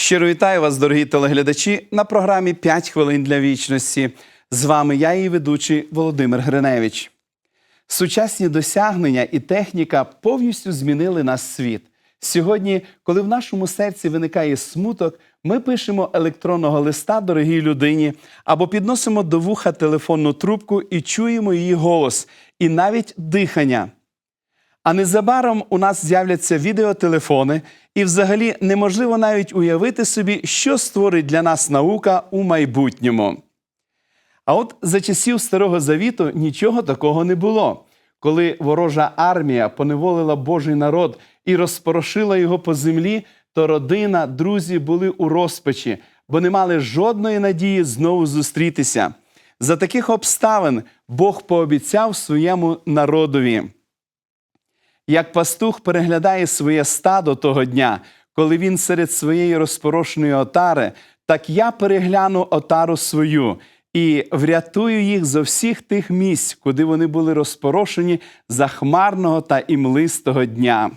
Щиро вітаю вас, дорогі телеглядачі, на програмі «5 хвилин для вічності. З вами я, її ведучий Володимир Гриневич. Сучасні досягнення і техніка повністю змінили наш світ. Сьогодні, коли в нашому серці виникає смуток, ми пишемо електронного листа дорогій людині або підносимо до вуха телефонну трубку і чуємо її голос, і навіть дихання. А незабаром у нас з'являться відеотелефони, і взагалі неможливо навіть уявити собі, що створить для нас наука у майбутньому. А от за часів Старого Завіту нічого такого не було. Коли ворожа армія поневолила Божий народ і розпорошила його по землі, то родина, друзі були у розпачі, бо не мали жодної надії знову зустрітися. За таких обставин Бог пообіцяв своєму народові. Як пастух переглядає своє стадо того дня, коли він серед своєї розпорошеної отари, так я перегляну отару свою і врятую їх зо всіх тих місць, куди вони були розпорошені за хмарного та імлистого дня.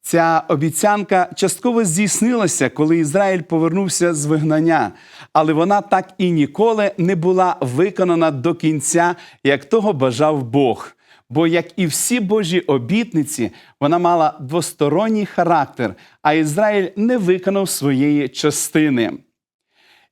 Ця обіцянка частково здійснилася, коли Ізраїль повернувся з вигнання, але вона так і ніколи не була виконана до кінця, як того бажав Бог. Бо, як і всі Божі обітниці, вона мала двосторонній характер, а Ізраїль не виконав своєї частини.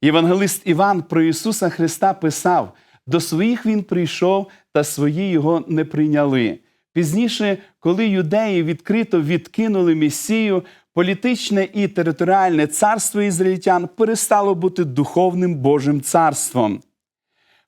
Євангелист Іван про Ісуса Христа писав: до своїх Він прийшов, та свої його не прийняли. Пізніше, коли юдеї відкрито відкинули Месію, політичне і територіальне царство ізраїльтян перестало бути духовним Божим царством.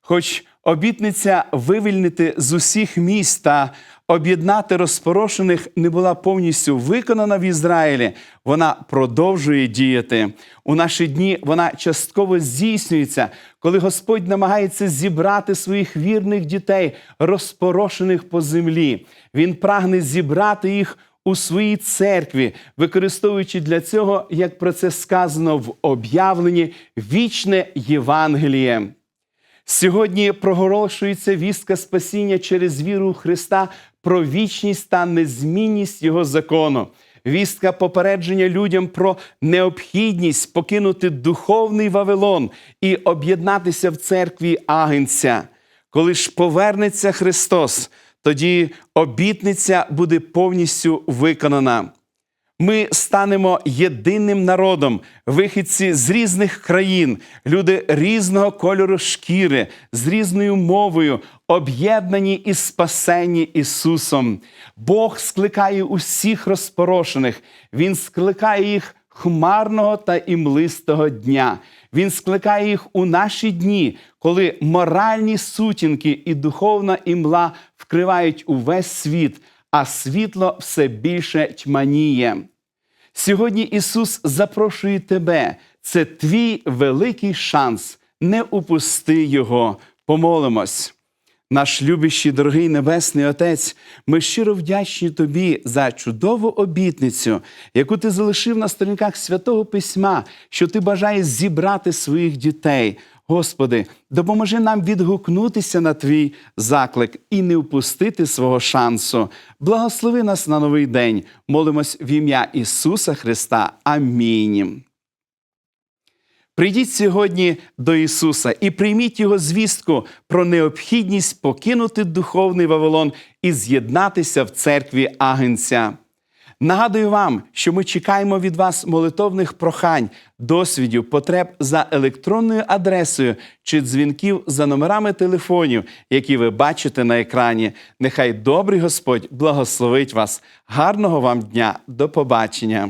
Хоч обітниця вивільнити з усіх міст та об'єднати розпорошених не була повністю виконана в Ізраїлі, вона продовжує діяти. У наші дні вона частково здійснюється, коли Господь намагається зібрати своїх вірних дітей, розпорошених по землі. Він прагне зібрати їх у своїй церкві, використовуючи для цього, як про це сказано в об'явленні, вічне Євангеліє. Сьогодні проголошується вістка спасіння через віру Христа про вічність та незмінність Його закону. Вістка попередження людям про необхідність покинути духовний Вавилон і об'єднатися в церкві Агенця. Коли ж повернеться Христос, тоді обітниця буде повністю виконана. Ми станемо єдиним народом, вихідці з різних країн, люди різного кольору шкіри, з різною мовою, об'єднані і спасені Ісусом. Бог скликає усіх розпорошених, Він скликає їх хмарного та імлистого дня. Він скликає їх у наші дні, коли моральні сутінки і духовна імла вкривають увесь світ а світло все більше тьманіє. Сьогодні Ісус запрошує тебе. Це твій великий шанс. Не упусти Його. Помолимось. Наш любящий, дорогий Небесний Отець, ми щиро вдячні Тобі за чудову обітницю, яку ти залишив на сторінках святого Письма, що ти бажаєш зібрати своїх дітей. Господи, допоможи нам відгукнутися на твій заклик і не впустити свого шансу. Благослови нас на новий день. Молимось в ім'я Ісуса Христа. Амінь. Прийдіть сьогодні до Ісуса і прийміть Його звістку про необхідність покинути духовний Вавилон і з'єднатися в церкві Агенця. Нагадую вам, що ми чекаємо від вас молитовних прохань, досвідів, потреб за електронною адресою чи дзвінків за номерами телефонів, які ви бачите на екрані. Нехай добрий Господь благословить вас. Гарного вам дня. До побачення.